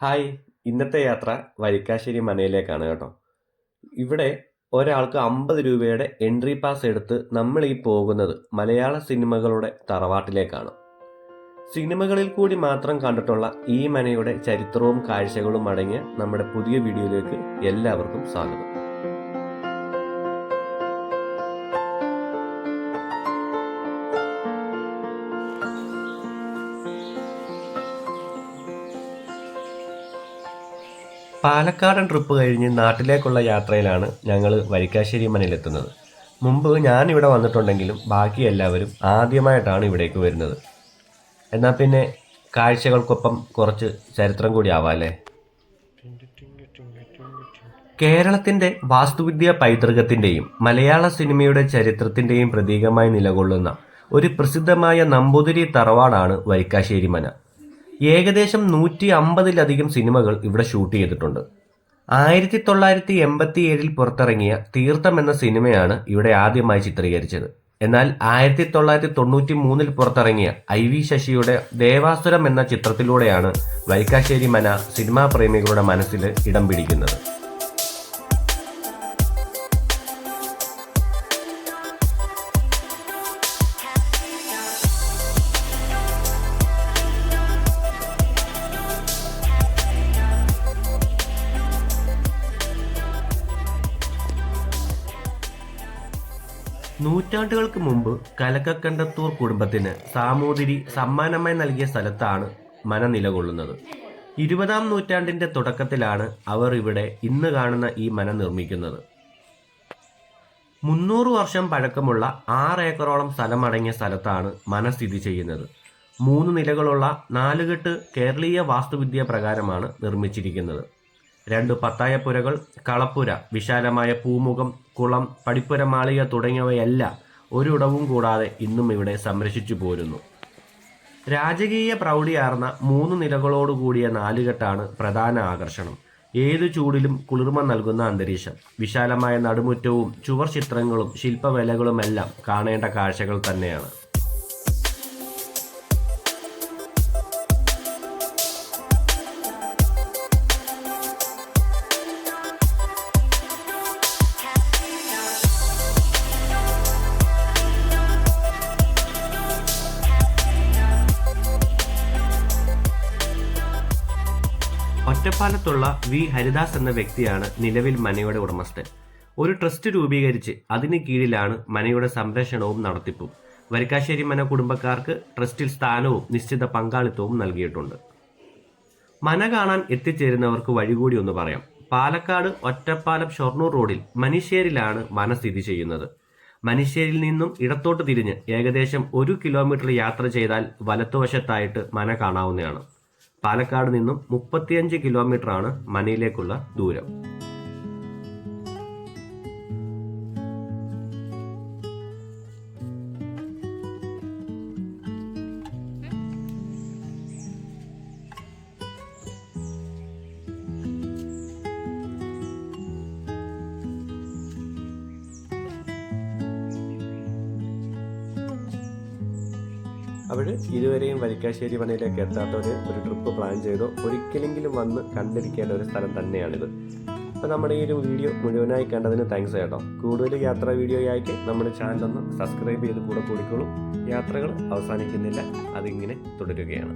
Hi. ഇന്നത്തെ യാത്ര വരിക്കാശ്ശേരി മനയിലേക്കാണ് കേട്ടോ. ഇവിടെ ഒരാൾക്ക് അമ്പത് രൂപയുടെ എൻട്രി പാസ് എടുത്ത് നമ്മൾ ഈ പോകുന്നത് മലയാള സിനിമകളുടെ തറവാട്ടിലേക്കാണ്. സിനിമകളിൽ കൂടി മാത്രം കണ്ടിട്ടുള്ള ഈ മനയുടെ ചരിത്രവും കാഴ്ചകളും അടങ്ങിയ നമ്മുടെ പുതിയ വീഡിയോയിലേക്ക് എല്ലാവർക്കും സ്വാഗതം. പാലക്കാടൻ ട്രിപ്പ് കഴിഞ്ഞ് നാട്ടിലേക്കുള്ള യാത്രയിലാണ് ഞങ്ങൾ വരിക്കാശ്ശേരി മനയിലെത്തുന്നത് മുമ്പ് ഞാൻ ഇവിടെ വന്നിട്ടുണ്ടെങ്കിലും ബാക്കി എല്ലാവരും ആദ്യമായിട്ടാണ് ഇവിടേക്ക് വരുന്നത്. എന്നാൽ പിന്നെ കാഴ്ചകൾക്കൊപ്പം കുറച്ച് ചരിത്രം കൂടി ആവാല്ലേ? കേരളത്തിന്റെ വാസ്തുവിദ്യാ പൈതൃകത്തിന്റെയും മലയാള സിനിമയുടെ ചരിത്രത്തിന്റെയും പ്രതീകമായി നിലകൊള്ളുന്ന ഒരു പ്രസിദ്ധമായ നമ്പൂതിരി തറവാടാണ് വരിക്കാശ്ശേരി മന ഏകദേശം നൂറ്റി അമ്പതിലധികം സിനിമകൾ ഇവിടെ ഷൂട്ട് ചെയ്തിട്ടുണ്ട്. ആയിരത്തി തൊള്ളായിരത്തി എൺപത്തി ഏഴിൽ പുറത്തിറങ്ങിയ തീർത്ഥം എന്ന സിനിമയാണ് ഇവിടെ ആദ്യമായി ചിത്രീകരിച്ചത്. എന്നാൽ ആയിരത്തി തൊള്ളായിരത്തി തൊണ്ണൂറ്റി മൂന്നിൽ പുറത്തിറങ്ങിയ ഐ വി ശശിയുടെ ദേവാസുരം എന്ന ചിത്രത്തിലൂടെയാണ് വൈക്കാശ്ശേരി മന സിനിമാ പ്രേമികളുടെ മനസ്സിൽ ഇടം പിടിക്കുന്നത്. നൂറ്റാണ്ടുകൾക്ക് മുമ്പ് കലക്കക്കണ്ടത്തൂർ കുടുംബത്തിന് സാമൂതിരി സമ്മാനമായി നൽകിയ സ്ഥലത്താണ് മന നിലകൊള്ളുന്നത്. ഇരുപതാം നൂറ്റാണ്ടിന്റെ തുടക്കത്തിലാണ് അവർ ഇവിടെ ഇന്ന് കാണുന്ന ഈ മന നിർമ്മിക്കുന്നത്. മുന്നൂറ് വർഷം പഴക്കമുള്ള ആറ് ഏക്കറോളം സ്ഥലമടങ്ങിയ സ്ഥലത്താണ് മന സ്ഥിതി ചെയ്യുന്നത്. മൂന്ന് നിലകളുള്ള നാലുകെട്ട് കേരളീയ വാസ്തുവിദ്യ പ്രകാരമാണ് നിർമ്മിച്ചിരിക്കുന്നത്. രണ്ട് പത്തായപ്പുരകൾ കളപ്പുര വിശാലമായ പൂമുഖം കുളം പടിപ്പുര മാളിക തുടങ്ങിയവയെല്ലാം ഒരിടവും കൂടാതെ ഇന്നും ഇവിടെ സംരക്ഷിച്ചു പോരുന്നു. രാജകീയ പ്രൗഢിയാർന്ന മൂന്ന് നിലകളോടുകൂടിയ നാലുകെട്ടാണ് പ്രധാന ആകർഷണം. ഏതു ചൂടിലും കുളിർമ നൽകുന്ന അന്തരീക്ഷം വിശാലമായ നടുമുറ്റവും ചുവർ ചിത്രങ്ങളും ശില്പവേലകളുമെല്ലാം കാണേണ്ട കാഴ്ചകൾ തന്നെയാണ്. ഒറ്റപ്പാലത്തുള്ള വി. ഹരിദാസ് എന്ന വ്യക്തിയാണ് നിലവിൽ മനയുടെ ഉടമസ്ഥൻ. ഒരു ട്രസ്റ്റ് രൂപീകരിച്ച് അതിന് കീഴിലാണ് മനയുടെ സംരക്ഷണവും നടത്തിപ്പും. വരിക്കാശ്ശേരി മന കുടുംബക്കാർക്ക് ട്രസ്റ്റിൽ സ്ഥാനവും നിശ്ചിത പങ്കാളിത്തവും നൽകിയിട്ടുണ്ട്. മന കാണാൻ എത്തിച്ചേരുന്നവർക്ക് വഴികൂടി ഒന്ന് പറയാം. പാലക്കാട് ഒറ്റപ്പാലം ഷൊർണൂർ റോഡിൽ മനിശ്ശേരിലാണ് മന സ്ഥിതി ചെയ്യുന്നത്. മനിശ്ശേരിയിൽ നിന്നും ഇടത്തോട്ട് തിരിഞ്ഞ് ഏകദേശം ഒരു കിലോമീറ്റർ യാത്ര ചെയ്താൽ വലത്തുവശത്തായിട്ട് മന കാണാവുന്നതാണ്. പാലക്കാട് നിന്നും മുപ്പത്തിയഞ്ച് കിലോമീറ്ററാണ് മനയിലേക്കുള്ള ദൂരം. അവർ ഇതുവരെയും വരിക്കാശ്ശേരി പണിയിലേക്ക് എത്താത്തവർ ഒരു ട്രിപ്പ് പ്ലാൻ ചെയ്തോ. ഒരിക്കലെങ്കിലും വന്ന് കണ്ടിരിക്കേണ്ട ഒരു സ്ഥലം തന്നെയാണിത്. അപ്പോൾ നമ്മുടെ ഈ ഒരു വീഡിയോ മുഴുവനായി കണ്ടതിന് താങ്ക്സ് കേട്ടോ. കൂടുതൽ യാത്രാ വീഡിയോ ആയിട്ട് നമ്മുടെ ചാനൽ ഒന്ന് സബ്സ്ക്രൈബ് ചെയ്ത് കൂടെ കൂടിക്കോളും. യാത്രകൾ അവസാനിക്കുന്നില്ല. അതിങ്ങനെ തുടരുകയാണ്.